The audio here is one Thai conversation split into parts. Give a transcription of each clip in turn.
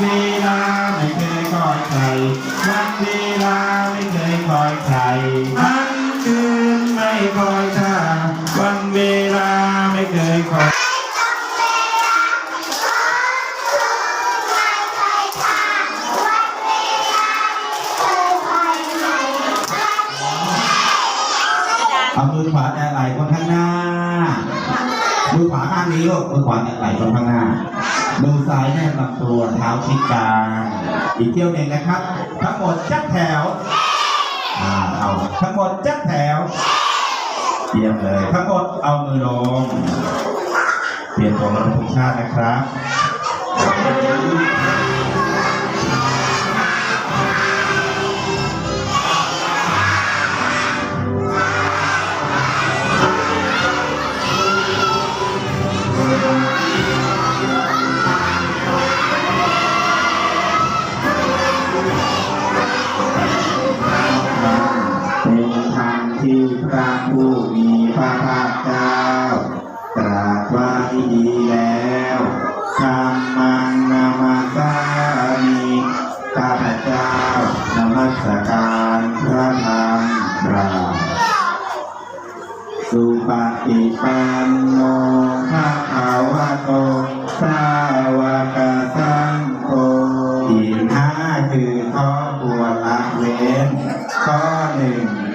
ค่าวันเวลาไม่เคยคอยใครวันเวลาไม่เคยคอยใครทั้งคืนไม่คอยท่าวันเวลาไม่เคยคอยเอามือขวาแตะไหล่คนข้างหน้า มือขวาข้างนี้ลูกมือขวาแตะไหล่คนข้างหน้า มือซ้ายแนบลำตัวเท้าชิดกลางอีกเที่ยวหนึ่งนะครับ ทั้งหมดจัดแถวอ่าเอาทั้งหมดจัดแถวเรียมเลย ทั้งหมดเอามือลงเปลี่ยนตัวรับทุกชาตินะครับ ที่พระผู้มีพระภาคเจ้า ตรัสไว้ดีแล้วธรรมังนามาสามิข้าพเจ้านมัสการพระธรรมพระสุปฏิปันโนภะคะวะโตสาวกสังโฆอีห้าคือข้อควรละเว้นข้อหนึ่ง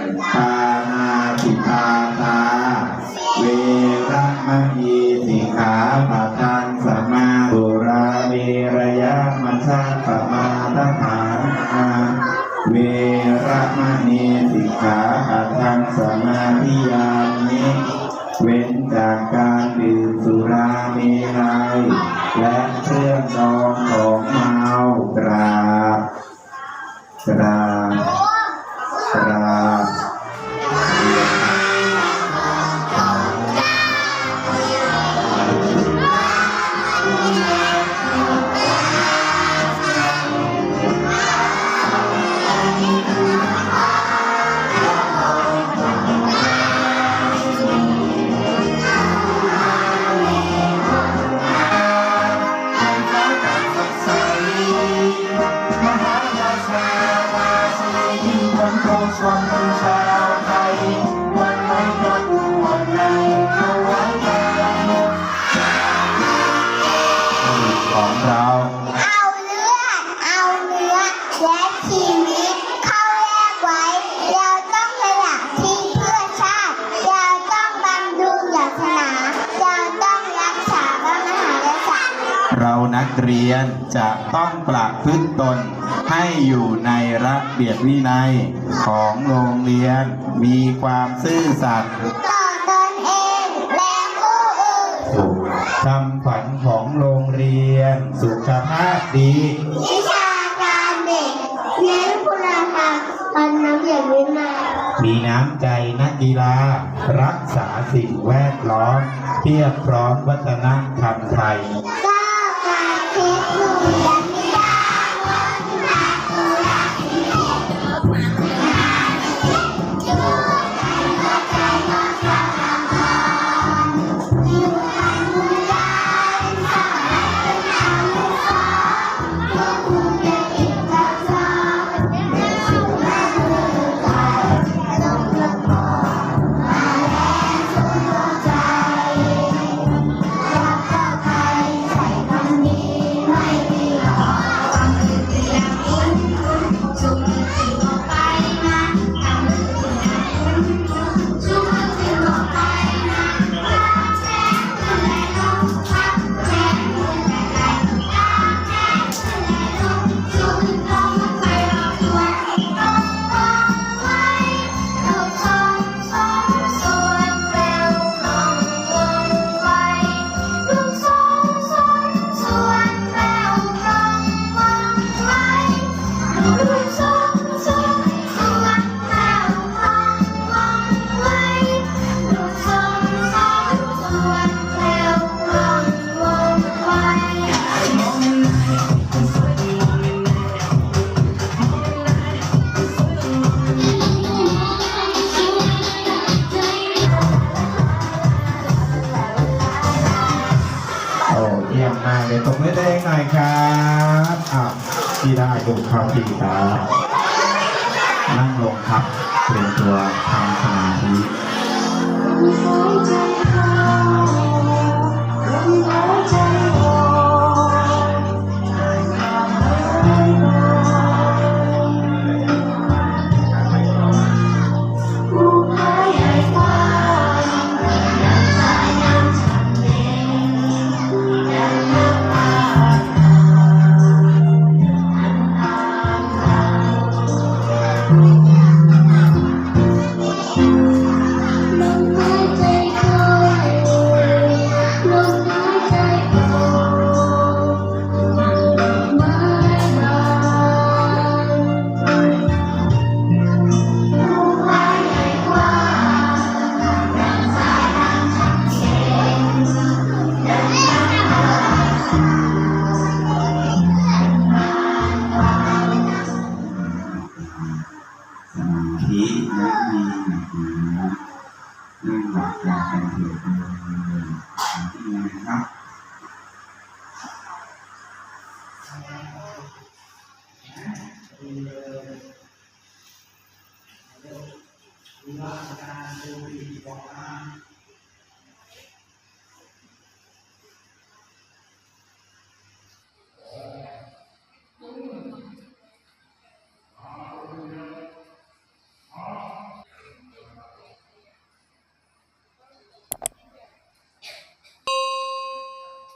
เวระมณีสิกขาปะทังสมาธิยามิเว้นจากการ มหาราชาราศีคนโตชนชาวไทย วันไหนก็ดูวันไหนก็ไว้ใจของเรา นักเรียนจะต้องประพฤติตนให้อยู่ในระเบียบวินัยของโรงเรียน มีความซื่อสัตย์ต่อตนเองและผู้อื่นคำขวัญของโรงเรียน สุขภาพดีวิชาการเด็กเน้นคุณธรรมตอนน้ำเสียงวินัยมีน้ำใจนักกีฬา รักษาสิ่งแวดล้อมเพียบพร้อมวัฒน เดี๋ยวตบมือแดงหน่อยครับอ้าวที่ได้ดูครับพี่ครับนั่งลงครับเตรียมตัวทำสมาธิ วิวาการดูดีบอกว่า